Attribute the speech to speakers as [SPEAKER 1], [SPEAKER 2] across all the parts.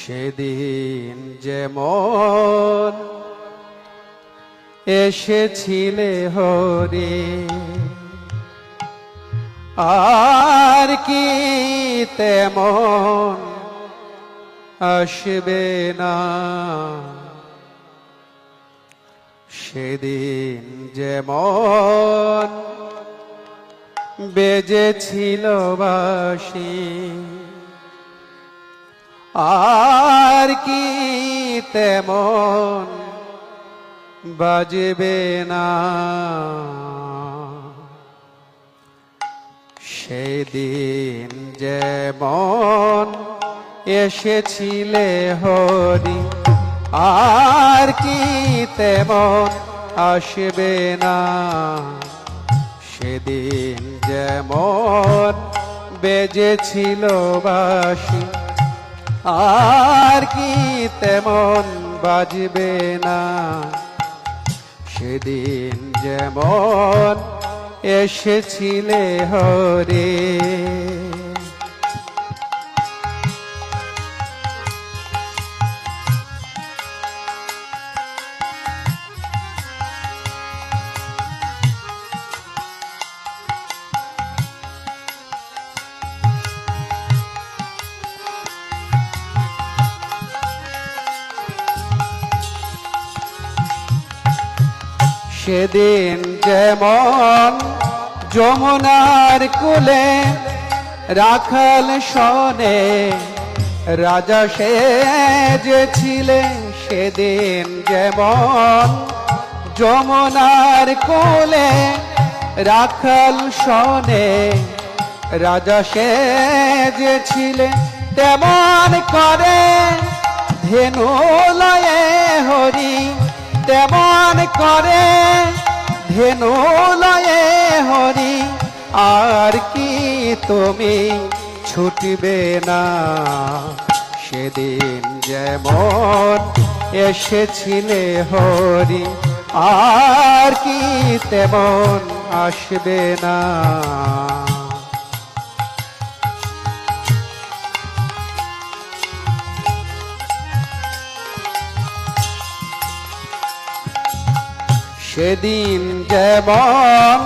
[SPEAKER 1] সেদিন যেমন এসেছিলে হরে। আর কি তেমন আসবে না। সেদিন যেমন বেজেছিল বাসি আর কি তেমন বাজবে না। সেদিন যেমন এসেছিলে হরি, আর কি তেমন আসবে না। সেদিন যেমন বেজেছিল বাসি আর কি তেমন বাজবে না। সেদিন যেমন এসেছিলে হরে সেদিন যেমন যমুনার কুলে রাখাল শনে রাজা সেজেছিলে, সেদিন যেমন যমুনার কোলে রাখাল শনে রাজা সেজেছিলে, তেমন করে ধেনু লয়ে হরি তেমন করে ধেনু লয়ে হরি, আর কি তুমি ছুটবে না? সেদিন যেমন এসেছিলে হরি, আর কি তেমন আসবে না? সেদিন যেমন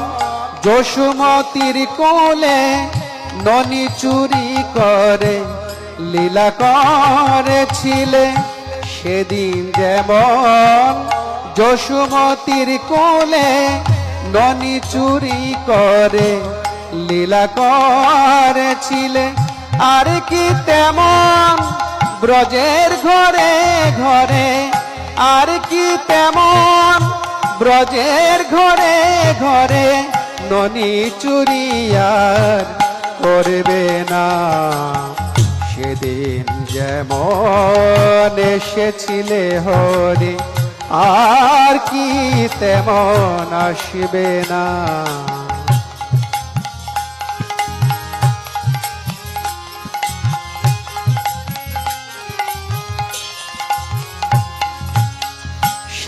[SPEAKER 1] যশুমতির কোলে ননি চুরি করে লীলা করেছিলে, সেদিন যেমন যশুমতির কোলে ননি চুরি করে লীলা করেছিলে, আর কি তেমন ব্রজের ঘরে ঘরে, আর কি তেমন ব্রজের ঘরে ঘরে ননি চুরিয়ার করবে না। সেদিন যেমন এসেছিলে হরে, আর কি তেমন আসবে না।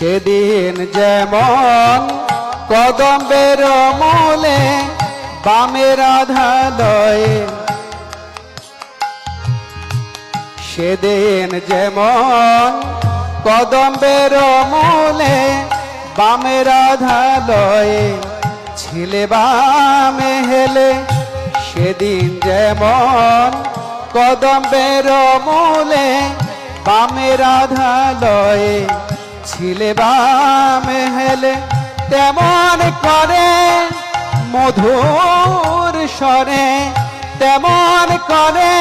[SPEAKER 1] সেদিন যেমন কদম্বের মূলে বামের আধালয়ে সেদিন যেমন কদম্বের মূলে বামের আধালয়ে ছিলে বামে হেলে, সেদিন যেমন কদম্বের মূলে বামের আধালয়ে ছিলে বামে হেলে, তেমন করে মধুর স্বরে, তেমন করে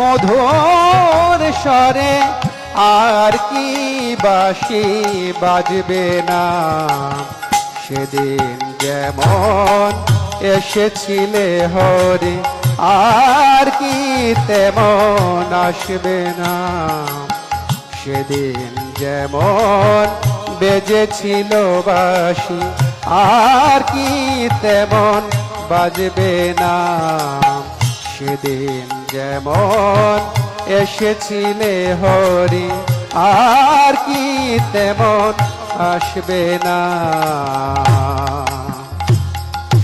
[SPEAKER 1] মধুর স্বরে, আর কি বাসি বাজবে না। সেদিন যেমন এসেছিলে হরে, আর কি তেমন আসবে না। সেদিন যেমন বেজেছিল বাসি আর কি তেমন বাজবে না সেদিন যেমন এসেছিলে হরি, আর কি তেমন আসবে না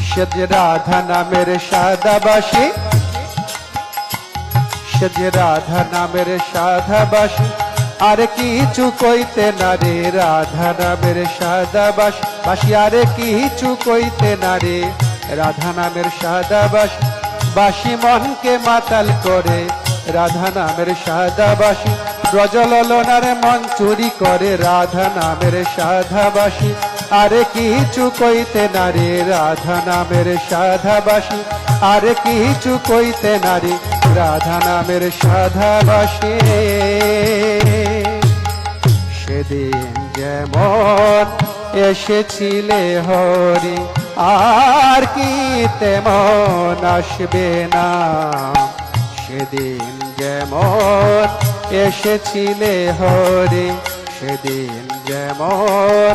[SPEAKER 1] সেজ রাধা নামের সাদাবাসী, সেজ রাধা নামের সাধাবাসী আর কিছু কইতে না রে, রাধা নামের সাদাবাসী। বাসী আর কিছু কইতে না রে, রাধা নামের সাদাবাসী। বাসী মনকে মাতাল করে, রাধা নামের সাদাবাসী। ব্রজললনার মন চুরি করে, রাধা নামের সাধাবাসী আরে কিছু কইতে না রে, রাধা নামের সাধাবাসী আরে কিছু কইতে না রে, রাধা নামের সাধাবাসী সেদিন যেমন এসেছিলে হরি, আর কি তেমন আসবে না। সেদিন যেমন এসেছিলে হরি, সেদিন যেমন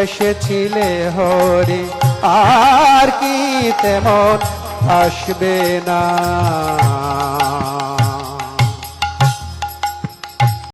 [SPEAKER 1] এসেছিলে হরি, আর কি তেমন আসবে না।